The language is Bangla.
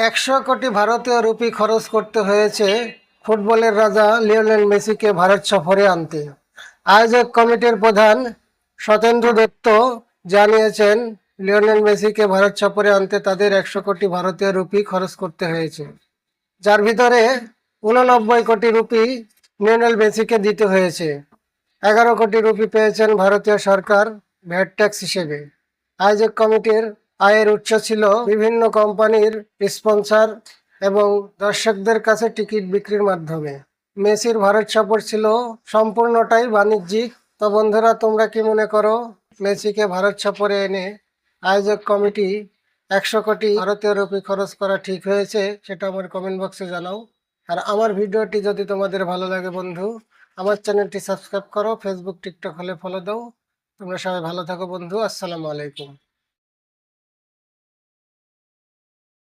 একশো কোটি ভারতীয় রুপি খরচ করতে হয়েছে ফুটবলের রাজা লিওনেল মেসিকে ভারত সফরে আনতে। আয়োজক কমিটির প্রধান সতেন্দ্র দত্ত জানিয়েছেন, লিওনেল মেসিকে ভারত সফরে আনতে তাদের একশো কোটি ভারতীয় রুপি খরচ করতে হয়েছে। যার ভিতরে উননব্বই কোটি রুপি লিওনেল মেসিকে দিতে হয়েছে। এগারো কোটি রুপি পেয়েছেন ভারতীয় সরকার ভ্যাট ট্যাক্স হিসেবে। আয়োজক কমিটির আয়ের উৎস ছিল বিভিন্ন কোম্পানির স্পন্সর এবং দর্শকদের কাছে টিকিট বিক্রির মাধ্যমে। মেসির ভারত সফর ছিল সম্পূর্ণটাই বাণিজ্যিক। তো বন্ধুরা, তোমরা কি মনে করো, মেসিকে ভারত সফরে এনে আয়োজক কমিটি একশো কোটি ভারতীয় রুপি খরচ করা ঠিক হয়েছে, সেটা আমার কমেন্ট বক্সে জানাও। আর আমার ভিডিওটি যদি তোমাদের ভালো লাগে বন্ধু, আমার চ্যানেলটি সাবস্ক্রাইব করো ফেসবুক টিকটক হলে ফলো দাও। তোমরা সবাই ভালো থাকো বন্ধু, আসসালামু আলাইকুম।